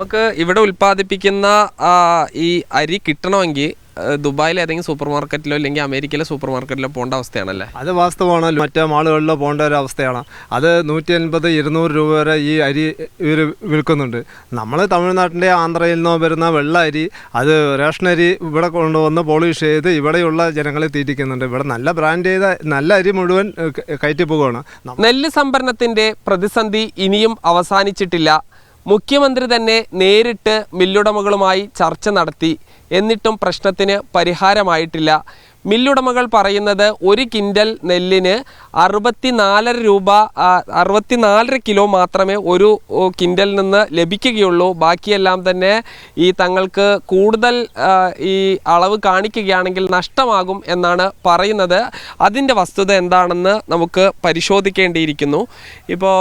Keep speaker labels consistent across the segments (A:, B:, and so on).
A: നമുക്ക് ഇവിടെ ഉൽപ്പാദിപ്പിക്കുന്ന ഈ അരി കിട്ടണമെങ്കിൽ ദുബായിലെ ഏതെങ്കിലും സൂപ്പർ മാർക്കറ്റിലോ അല്ലെങ്കിൽ അമേരിക്കയിലെ സൂപ്പർ മാർക്കറ്റിലോ പോകേണ്ട അവസ്ഥയാണല്ലേ?
B: അത് വാസ്തവമാണ് മറ്റേ മാളുകളിലോ പോകേണ്ട ഒരു അവസ്ഥയാണ്. അത് നൂറ്റി അൻപത് ഇരുന്നൂറ് രൂപ വരെ ഈ അരി ഇവർ വിൽക്കുന്നുണ്ട്. നമ്മൾ തമിഴ്നാട്ടിന്റെ ആന്ധ്രയിൽ നിന്നോ വരുന്ന വെള്ള അരി അത് റേഷൻ അരി ഇവിടെ കൊണ്ടുവന്ന് പോളിഷ് ചെയ്ത് ഇവിടെയുള്ള ജനങ്ങളെ തീറ്റിക്കുന്നുണ്ട്. ഇവിടെ നല്ല ബ്രാൻഡ് ചെയ്ത നല്ല അരി മുഴുവൻ കയറ്റി പോവുകയാണ്
A: നെല്ല് സംഭരണത്തിന്റെ പ്രതിസന്ധി ഇനിയും അവസാനിച്ചിട്ടില്ല. മുഖ്യമന്ത്രി തന്നെ നേരിട്ട് മില്ലുടമകളുമായി ചർച്ച നടത്തി. എന്നിട്ടും പ്രശ്നത്തിന് പരിഹാരമായിട്ടില്ല. മില്ലുടമകൾ പറയുന്നത് ഒരു കിൻഡൽ നെല്ലിന് അറുപത്തിനാലര രൂപ അറുപത്തിനാലര കിലോ മാത്രമേ ഒരു കിൻഡൽ നിന്ന് ലഭിക്കുകയുള്ളൂ. ബാക്കിയെല്ലാം തന്നെ ഈ തങ്ങൾക്ക് കൂടുതൽ ഈ അളവ് കാണിക്കുകയാണെങ്കിൽ നഷ്ടമാകും എന്നാണ് പറയുന്നത്. അതിന്റെ വസ്തുത എന്താണെന്ന് നമുക്ക് പരിശോധിക്കേണ്ടിയിരിക്കുന്നു. ഇപ്പോൾ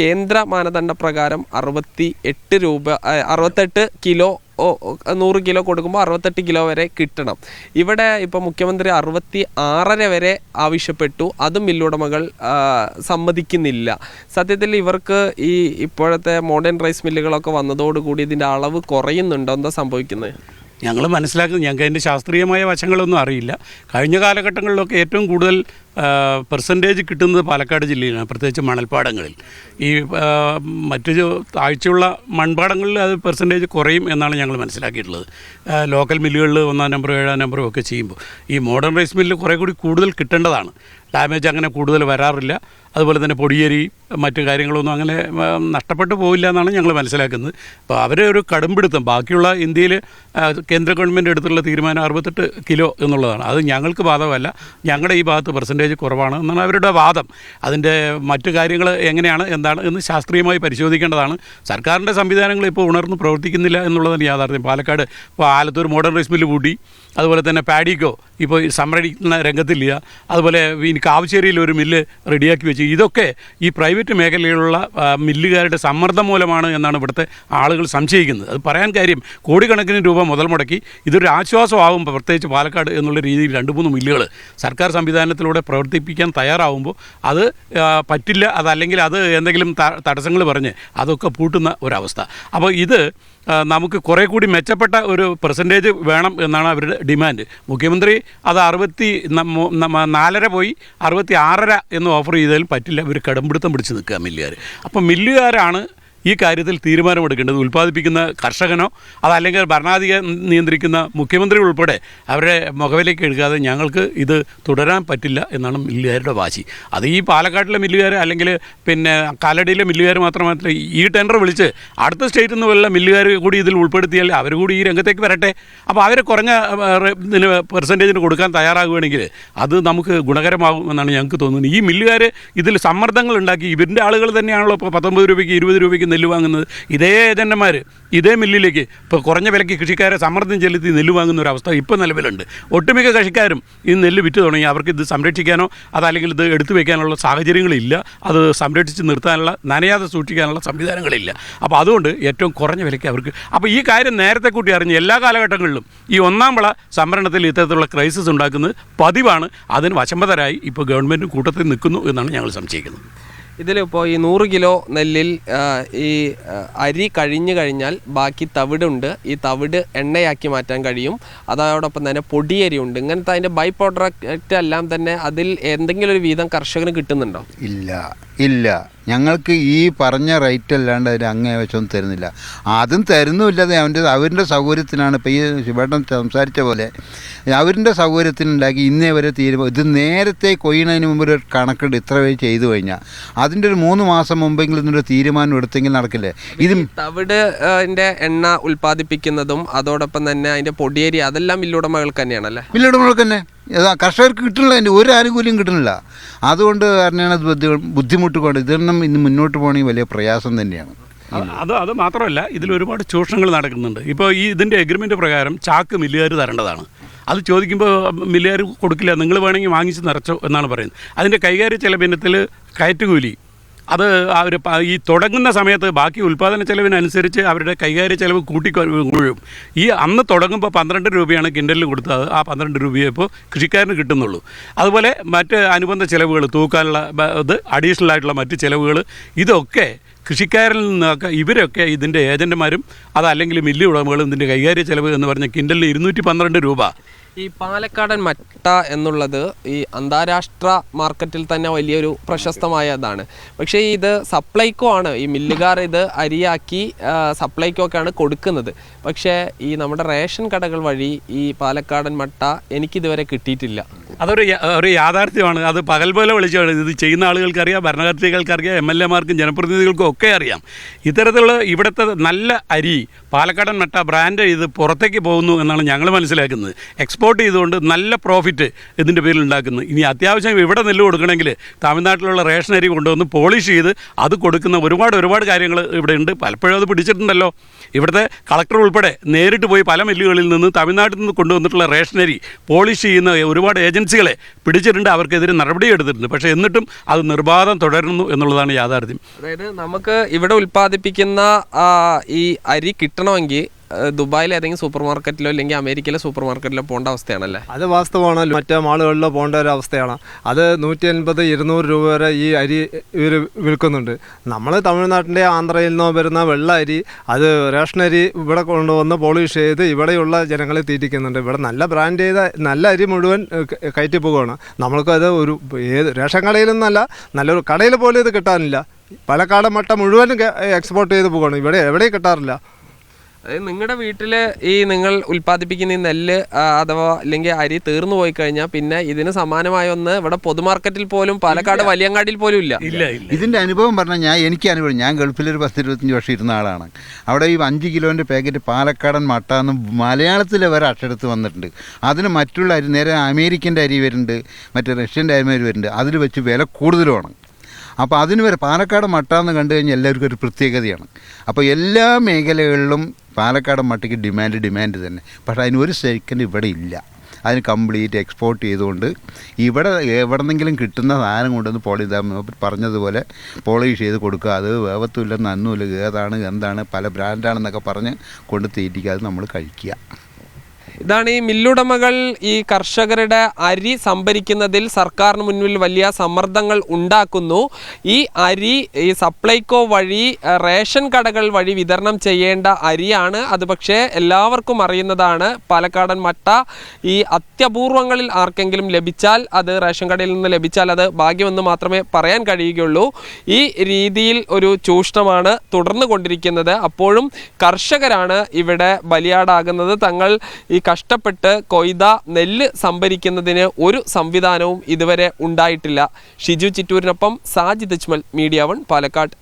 A: കേന്ദ്ര മാനദണ്ഡ പ്രകാരം അറുപത്തി എട്ട് രൂപ അറുപത്തെട്ട് കിലോ നൂറ് കിലോ കൊടുക്കുമ്പോൾ അറുപത്തെട്ട് കിലോ വരെ കിട്ടണം. ഇവിടെ ഇപ്പോൾ മുഖ്യമന്ത്രി അറുപത്തി ആറര വരെ ആവശ്യപ്പെട്ടു. അതും മില്ലുടമകൾ സമ്മതിക്കുന്നില്ല. സത്യത്തിൽ ഇവർക്ക് ഈ ഇപ്പോഴത്തെ മോഡേൺ റൈസ് മില്ലുകളൊക്കെ വന്നതോടുകൂടി ഇതിന്റെ അളവ് കുറയുന്നുണ്ടോ? എന്താ സംഭവിക്കുന്നത്
C: ഞങ്ങൾ മനസ്സിലാക്കുന്നത് ഞങ്ങൾക്ക് അതിന്റെ ശാസ്ത്രീയമായ വശങ്ങളൊന്നും അറിയില്ല. കഴിഞ്ഞ കാലഘട്ടങ്ങളിലൊക്കെ ഏറ്റവും കൂടുതൽ പെർസെന്റേജ് കിട്ടുന്നത് പാലക്കാട് ജില്ലയിലാണ് പ്രത്യേകിച്ച് മണൽപ്പാടങ്ങളിൽ. ഈ മറ്റു താഴ്ചയുള്ള മൺപാടങ്ങളിൽ അത് പെർസെന്റേജ് കുറയും എന്നാണ് ഞങ്ങൾ മനസ്സിലാക്കിയിട്ടുള്ളത്. ലോക്കൽ മില്ലുകളിൽ ഒന്നാം നമ്പറും ഏഴാം നമ്പറും ഒക്കെ ചെയ്യുമ്പോൾ. ഈ മോഡേൺ റൈസ് മില്ലിൽ കുറേ കൂടി കൂടുതൽ കിട്ടേണ്ടതാണ്. ഡാമേജ് അങ്ങനെ കൂടുതൽ വരാറില്ല. അതുപോലെ തന്നെ പൊടിയേരി മറ്റു കാര്യങ്ങളൊന്നും അങ്ങനെ നഷ്ടപ്പെട്ടു പോവില്ല എന്നാണ് ഞങ്ങൾ മനസ്സിലാക്കുന്നത്. അപ്പോൾ അവരെ ഒരു കടുംപിടുത്തം ബാക്കിയുള്ള ഇന്ത്യയിൽ കേന്ദ്ര ഗവൺമെന്റ് എടുത്തുള്ള തീരുമാനം അറുപത്തെട്ട് കിലോ എന്നുള്ളതാണ്. അത് ഞങ്ങൾക്ക് ബാധകമല്ല. ഞങ്ങളുടെ ഈ ഭാഗത്ത് പെർസെന്റേജ് കുറവാണ് എന്നാണ് അവരുടെ വാദം. അതിന്റെ മറ്റു കാര്യങ്ങൾ എങ്ങനെയാണ് എന്താണ് എന്ന് ശാസ്ത്രീയമായി പരിശോധിക്കേണ്ടതാണ്. സർക്കാരിന്റെ സംവിധാനങ്ങൾ ഇപ്പോൾ ഉണർന്ന് പ്രവർത്തിക്കുന്നില്ല എന്നുള്ളതാണ് യാഥാർത്ഥ്യം. പാലക്കാട് ഇപ്പോൾ ആലത്തൂർ മോഡേൺ റൈസ് മില്ല് കൂടി അതുപോലെ തന്നെ പാഡിക്കോ ഇപ്പോൾ സംരക്ഷിക്കുന്ന രംഗത്തില്ല. അതുപോലെ ഈ കാവശ്ശേരിയിൽ ഒരു മില്ല് റെഡിയാക്കി വെച്ച് ഇതൊക്കെ ഈ പ്രൈവറ്റ് മേഖലയിലുള്ള മില്ലുകാരുടെ സമ്മർദ്ദം മൂലമാണ് എന്നാണ് ഇവിടുത്തെ ആളുകൾ സംശയിക്കുന്നത്. അത് പറയാൻ കാര്യം കോടിക്കണക്കിന് രൂപ മുതൽ മുടക്കി ഇതൊരു ആശ്വാസമാവും പ്രത്യേകിച്ച് പാലക്കാട് എന്നുള്ള രീതിയിൽ രണ്ട് മൂന്ന് മില്ലുകൾ സർക്കാർ സംവിധാനത്തിലൂടെ പ്രവർത്തിപ്പിക്കാൻ തയ്യാറാവുമ്പോൾ അത് പറ്റില്ല അതല്ലെങ്കിൽ അത് എന്തെങ്കിലും തടസ്സങ്ങൾ പറഞ്ഞ് അതൊക്കെ പൂട്ടുന്ന ഒരവസ്ഥ. അപ്പോൾ ഇത് നമുക്ക് കുറേ കൂടി മെച്ചപ്പെട്ട ഒരു പെർസെന്റേജ് വേണം എന്നാണ് അവരുടെ ഡിമാൻഡ് മുഖ്യമന്ത്രി അത് അറുപത്തി നാലര പോയി അറുപത്തി ആറര എന്ന് ഓഫർ ചെയ്താലും പറ്റില്ല. ഇവർ കടമ്പിടുത്തം പിടിച്ച് നിൽക്കുക മില്ലുകാർ അപ്പം മില്ലുകാരാണ് ഈ കാര്യത്തിൽ തീരുമാനമെടുക്കേണ്ടത് ഉൽപ്പാദിപ്പിക്കുന്ന കർഷകനോ അതല്ലെങ്കിൽ ഭരണാധികാരി നിയന്ത്രിക്കുന്ന മുഖ്യമന്ത്രി ഉൾപ്പെടെ അവരുടെ മുഖവിലേക്ക് എടുക്കാതെ ഞങ്ങൾക്ക് ഇത് തുടരാൻ പറ്റില്ല എന്നാണ് മില്ലുകാരുടെ വാശി. അത് ഈ പാലക്കാട്ടിലെ മില്ലുകാർ അല്ലെങ്കിൽ പിന്നെ കാലടിയിലെ മില്ലുകാർ മാത്രമല്ല ഈ ടെൻഡർ വിളിച്ച് അടുത്ത സ്റ്റേറ്റിൽ നിന്ന് വല്ല മില്ലുകാർ കൂടി ഇതിൽ ഉൾപ്പെടുത്തിയാൽ അവർ കൂടി ഈ രംഗത്തേക്ക് വരട്ടെ. അപ്പോൾ അവരെ കുറഞ്ഞ ഇതിന് പെർസെന്റേജിന് കൊടുക്കാൻ തയ്യാറാകുകയാണെങ്കിൽ അത് നമുക്ക് ഗുണകരമാകും എന്നാണ് ഞങ്ങൾക്ക് തോന്നുന്നത്. ഈ മില്ലുകാർ ഇതിൽ സമ്മർദ്ദങ്ങൾ ഉണ്ടാക്കി ഇവരുടെ ആളുകൾ തന്നെയാണല്ലോ ഇപ്പോൾ പത്തൊമ്പത് രൂപയ്ക്ക് ഇരുപത് രൂപയ്ക്ക് നെല്ല് വാങ്ങുന്നത്. ഇതേ ഏജന്റന്മാർ ഇതേ മില്ലിലേക്ക് ഇപ്പോൾ കുറഞ്ഞ വിലയ്ക്ക് കൃഷിക്കാരെ സമ്മർദ്ദം ചെലുത്തി നെല്ല് വാങ്ങുന്ന ഒരു അവസ്ഥ ഇപ്പോൾ നിലവിലുണ്ട്. ഒട്ടുമിക്ക കൃഷിക്കാരും ഈ നെല്ല് വിറ്റ് തുടങ്ങി. അവർക്ക് ഇത് സംരക്ഷിക്കാനോ അതല്ലെങ്കിൽ ഇത് എടുത്തു വയ്ക്കാനുള്ള സാഹചര്യങ്ങളില്ല. അത് സംരക്ഷിച്ച് നിർത്താനുള്ള നനയാതെ സൂക്ഷിക്കാനുള്ള സംവിധാനങ്ങളില്ല. അപ്പോൾ അതുകൊണ്ട് ഏറ്റവും കുറഞ്ഞ വിലയ്ക്ക് അവർക്ക് അപ്പോൾ ഈ കാര്യം നേരത്തെ കൂട്ടി അറിഞ്ഞ് എല്ലാ കാലഘട്ടങ്ങളിലും ഈ ഒന്നാം വിള സംഭരണത്തിൽ ഇത്തരത്തിലുള്ള ക്രൈസിസ് ഉണ്ടാക്കുന്നത് പതിവാണ്. അതിന് വശമ്പതരായി ഇപ്പോൾ ഗവൺമെന്റ് കൂട്ടത്തിൽ നിൽക്കുന്നു എന്നാണ് ഞങ്ങൾ സംശയിക്കുന്നത്.
A: ഇതിലിപ്പോൾ ഈ നൂറ് കിലോ നെല്ലിൽ ഈ അരി കഴിഞ്ഞു കഴിഞ്ഞാൽ ബാക്കി തവിടുണ്ട് ഈ തവിട് എണ്ണയാക്കി മാറ്റാൻ കഴിയും. അതോടൊപ്പം തന്നെ പൊടിയരി ഉണ്ട്. ഇങ്ങനത്തെ അതിന്റെ ബൈ പ്രോഡക്റ്റ് എല്ലാം തന്നെ അതിൽ എന്തെങ്കിലും ഒരു വീതം കർഷകന് കിട്ടുന്നുണ്ടോ?
D: ഇല്ല. ഇല്ല. ഞങ്ങൾക്ക് ഈ പറഞ്ഞ റേറ്റ് അല്ലാണ്ട് അതിന് അങ്ങേ വശമൊന്നും തരുന്നില്ല. അതും തരുന്നുമില്ലാതെ അവന്റെ അവരുടെ സൗകര്യത്തിനാണ്. ഇപ്പോൾ ഈ ശിവേട്ടൻ സംസാരിച്ച പോലെ അവരുടെ സൗകര്യത്തിനുണ്ടാക്കി ഇന്നേ വരെ തീരുമാനം ഇത് നേരത്തെ കൊയ്യുന്നതിന് മുമ്പ് ഒരു കണക്കുണ്ട് ഇത്ര വരെ ചെയ്തു കഴിഞ്ഞാൽ. അതിന്റെ ഒരു മൂന്ന് മാസം മുമ്പെങ്കിലും ഇതിന്റെ ഒരു തീരുമാനം എടുത്തെങ്കിൽ നടക്കില്ലേ? ഇത്
A: തവിട് ആ, എണ്ണ ഉൽപ്പാദിപ്പിക്കുന്നതും അതോടൊപ്പം തന്നെ അതിന്റെ പൊടിയേരി അതെല്ലാം മില്ലുടമകൾക്ക് തന്നെയാണല്ലേ?
D: മില്ലുടമകൾക്ക് തന്നെ. കർഷകർക്ക് കിട്ടുന്നില്ല അതിന്റെ ഒരു ആനുകൂല്യം കിട്ടുന്നില്ല. അതുകൊണ്ട് തന്നെയാണ് ബുദ്ധിമുട്ട് കൊണ്ട് ഇതെണ്ണം ഇന്ന് മുന്നോട്ട് പോകണമെങ്കിൽ വലിയ പ്രയാസം തന്നെയാണ്.
C: അത് അത് മാത്രമല്ല ഇതിൽ ഒരുപാട് ചൂഷണങ്ങൾ നടക്കുന്നുണ്ട്. ഇപ്പോൾ ഈ ഇതിന്റെ എഗ്രിമെന്റ് പ്രകാരം ചാക്ക് മില്ലുകാർ തരേണ്ടതാണ്. അത് ചോദിക്കുമ്പോൾ മില്ലുകാർ കൊടുക്കില്ല നിങ്ങൾ വേണമെങ്കിൽ വാങ്ങിച്ച് നിറച്ചോ എന്നാണ് പറയുന്നത്. അതിന്റെ കൈകാര്യ ചെലവിനത്തിൽ കയറ്റുകൂലി അത് അവർ ഈ തുടങ്ങുന്ന സമയത്ത് ബാക്കി ഉൽപ്പാദന ചെലവിനനുസരിച്ച് അവരുടെ കൈകാര്യ ചെലവ് കൂട്ടിക്കൊള്ളും ഈ അന്ന് തുടങ്ങുമ്പോൾ പന്ത്രണ്ട് രൂപയാണ് കിൻഡലിൽ കൊടുത്തത്. ആ പന്ത്രണ്ട് രൂപയെ ഇപ്പോൾ കൃഷിക്കാരന് കിട്ടുന്നുള്ളൂ. അതുപോലെ മറ്റ് അനുബന്ധ ചിലവുകൾ തൂക്കാനുള്ള ഇത് അഡീഷണൽ ആയിട്ടുള്ള മറ്റ് ചിലവുകൾ ഇതൊക്കെ കൃഷിക്കാരിൽ നിന്നൊക്കെ ഇവരൊക്കെ ഇതിന്റെ ഏജന്റുമാരും അതല്ലെങ്കിൽ മില്ല് ഉടമകളും ഇതിന്റെ കൈകാര്യ ചെലവ് എന്ന് പറഞ്ഞ കിൻഡലിന് ഇരുന്നൂറ്റി പന്ത്രണ്ട് രൂപ.
A: ഈ പാലക്കാടൻ മട്ട എന്നുള്ളത് ഈ അന്താരാഷ്ട്ര മാർക്കറ്റിൽ തന്നെ വലിയൊരു പ്രശസ്തമായ ഇതാണ് പക്ഷേ ഇത് സപ്ലൈക്കോ ആണ്. ഈ മില്ലുകാർ ഇത് അരിയാക്കി സപ്ലൈക്കോ ഒക്കെയാണ് കൊടുക്കുന്നത്. പക്ഷേ ഈ നമ്മുടെ റേഷൻ കടകൾ വഴി ഈ പാലക്കാടൻ മട്ട എനിക്കിതുവരെ കിട്ടിയിട്ടില്ല.
C: അതൊരു ഒരു യാഥാർത്ഥ്യമാണ്. അത് പകൽ പോലെ വിളിച്ചാണ് ഇത് ചെയ്യുന്ന ആളുകൾക്കറിയാം ഭരണകർത്തികൾക്കറിയാം എം എൽ എമാർക്കും ജനപ്രതിനിധികൾക്കും ഒക്കെ അറിയാം. ഇത്തരത്തിലുള്ള ഇവിടുത്തെ നല്ല അരി പാലക്കാടൻ മെട്ട ബ്രാൻഡ് ഇത് പുറത്തേക്ക് പോകുന്നു എന്നാണ് ഞങ്ങൾ മനസ്സിലാക്കുന്നത്. എക്സ്പോർട്ട് ചെയ്തുകൊണ്ട് നല്ല പ്രോഫിറ്റ് ഇതിന്റെ പേരിൽ ഉണ്ടാക്കുന്നു. ഇനി അത്യാവശ്യം ഇവിടെ നെല്ല് കൊടുക്കണമെങ്കിൽ തമിഴ്നാട്ടിലുള്ള റേഷൻ അരി കൊണ്ടുവന്ന് പോളിഷ് ചെയ്ത് അത് കൊടുക്കുന്ന ഒരുപാട് ഒരുപാട് കാര്യങ്ങൾ ഇവിടെ ഉണ്ട്. പലപ്പോഴും അത് പിടിച്ചിട്ടുണ്ടല്ലോ. ഇവിടുത്തെ കളക്ടർ ഉൾപ്പെടെ നേരിട്ട് പോയി പല മില്ലുകളിൽ നിന്ന് തമിഴ്നാട്ടിൽ നിന്ന് കൊണ്ടുവന്നിട്ടുള്ള റേഷൻ അരി പോളിഷ് ചെയ്യുന്ന ഒരുപാട് ഏജൻസികളെ പിടിച്ചിട്ടുണ്ട് അവർക്കെതിരെ നടപടി എടുത്തിട്ടുണ്ട്. പക്ഷേ എന്നിട്ടും അത് നിർബാധം തുടരുന്നു എന്നുള്ളതാണ് യാഥാർത്ഥ്യം.
A: അതായത് നമുക്ക് ഇവിടെ ഉൽപ്പാദിപ്പിക്കുന്ന ഈ അരി കിട്ടണമെങ്കിൽ ദുബായിലെ ഏതെങ്കിലും സൂപ്പർ മാർക്കറ്റിലോ അല്ലെങ്കിൽ അമേരിക്കയിലെ സൂപ്പർ മാർക്കറ്റിലോ പോകേണ്ട അവസ്ഥയാണല്ലേ?
B: അത് വാസ്തവമാണ് മറ്റേ മാളുകളിലോ പോകേണ്ട ഒരു അവസ്ഥയാണ്. അത് നൂറ്റി അൻപത് ഇരുന്നൂറ് രൂപ വരെ ഈ അരി ഇവർ വിൽക്കുന്നുണ്ട്. നമ്മൾ തമിഴ്നാട്ടിന്റെ ആന്ധ്രയിൽ നിന്നോ വരുന്ന വെള്ള അരി അത് റേഷൻ അരി ഇവിടെ കൊണ്ടുവന്ന് പോളിഷ് ചെയ്ത് ഇവിടെയുള്ള ജനങ്ങളെ തീറ്റിക്കുന്നുണ്ട്. ഇവിടെ നല്ല ബ്രാൻഡ് ചെയ്ത നല്ല അരി മുഴുവൻ കയറ്റി പോവുകയാണ്. നമ്മൾക്കത് ഒരു ഏത് റേഷൻ കടയിൽ നിന്നല്ല നല്ലൊരു കടയിൽ പോലും ഇത് കിട്ടാനില്ല. പാലക്കാട് മട്ട മുഴുവൻ എക്സ്പോർട്ട് ചെയ്ത് പോകുകയാണ് ഇവിടെ എവിടെയും കിട്ടാറില്ല.
A: അതായത് നിങ്ങളുടെ വീട്ടിൽ ഈ നിങ്ങൾ ഉൽപ്പാദിപ്പിക്കുന്ന ഈ നെല്ല് അഥവാ അല്ലെങ്കിൽ അരി തീർന്നു പോയി കഴിഞ്ഞാൽ പിന്നെ ഇതിന് സമാനമായ ഒന്ന് ഇവിടെ പൊതുമാർക്കറ്റിൽ പോലും പാലക്കാട് വലിയങ്ങാടിയിൽ പോലും ഇല്ല.
C: ഇല്ല ഇല്ല.
D: ഇതിന്റെ അനുഭവം പറഞ്ഞാൽ ഞാൻ എനിക്ക് അനുഭവം ഞാൻ ഗൾഫിലൊരു പത്ത് ഇരുപത്തഞ്ച് വർഷം ഇരുന്ന ആളാണ്. അവിടെ ഈ അഞ്ച് കിലോന്റെ പാക്കറ്റ് പാലക്കാടൻ മട്ട എന്ന് മലയാളത്തിൽ വരെ അക്ഷരത്ത് വന്നിട്ടുണ്ട്. അതിന് മറ്റുള്ള അരി നേരെ അമേരിക്കന്റെ അരി വരുന്നുണ്ട് മറ്റേ റഷ്യന്റെ അരി വരുന്നുണ്ട്. അതിൽ വെച്ച് വില കൂടുതലുമാണ് അപ്പോൾ അതിന് വരെ പാലക്കാട് മട്ട എന്ന് കണ്ടു കഴിഞ്ഞാൽ എല്ലാവർക്കും ഒരു പ്രത്യേകതയാണ്. അപ്പോൾ എല്ലാ മേഖലകളിലും പാലക്കാട് മട്ടയ്ക്ക് ഡിമാൻഡ് ഡിമാൻഡ് തന്നെ. പക്ഷേ അതിന് ഒരു സെക്കൻഡ് ഇവിടെ ഇല്ല. അതിന് കംപ്ലീറ്റ് എക്സ്പോർട്ട് ചെയ്തുകൊണ്ട് ഇവിടെ എവിടെന്നെങ്കിലും കിട്ടുന്ന സാധനം കൊണ്ടുവന്ന് പോളിഷ് പറഞ്ഞതുപോലെ പോളിഷ് ചെയ്ത് കൊടുക്കുക. അത് വേവത്തുമില്ല നന്നുമില്ല ഏതാണ് എന്താണ് പല ബ്രാൻഡാണെന്നൊക്കെ പറഞ്ഞ് കൊണ്ട് തീറ്റിക്കുക. അത് നമ്മൾ കഴിക്കുക.
A: ഇതാണ് ഈ മില്ലുടമകൾ ഈ കർഷകരുടെ അരി സംഭരിക്കുന്നതിൽ സർക്കാരിന് മുന്നിൽ വലിയ സമ്മർദ്ദങ്ങൾ ഉണ്ടാക്കുന്നു. ഈ അരി ഈ സപ്ലൈകോ വഴി റേഷൻ കടകൾ വഴി വിതരണം ചെയ്യേണ്ട അരിയാണ്. അത് പക്ഷേ എല്ലാവർക്കും അറിയുന്നതാണ്. പാലക്കാടൻ മട്ട ഈ അത്യപൂർവങ്ങളിൽ ആർക്കെങ്കിലും ലഭിച്ചാൽ അത് റേഷൻ കടയിൽ നിന്ന് ലഭിച്ചാൽ അത് ഭാഗ്യമെന്ന് മാത്രമേ പറയാൻ കഴിയുകയുള്ളൂ. ഈ രീതിയിൽ ഒരു ചൂഷണമാണ് തുടർന്നു കൊണ്ടിരിക്കുന്നത് അപ്പോഴും കർഷകരാണ് ഇവിടെ ബലിയാടാകുന്നത്. തങ്ങൾ ഈ കഷ്ടപ്പെട്ട് കൊയ്ത നെല്ല് സംഭരിക്കുന്നതിന് ഒരു സംവിധാനവും ഇതുവരെ ഉണ്ടായിട്ടില്ല. ഷിജു ചിറ്റൂരിനൊപ്പം സാജിദ് അജ്മൽ മീഡിയ വൺ പാലക്കാട്.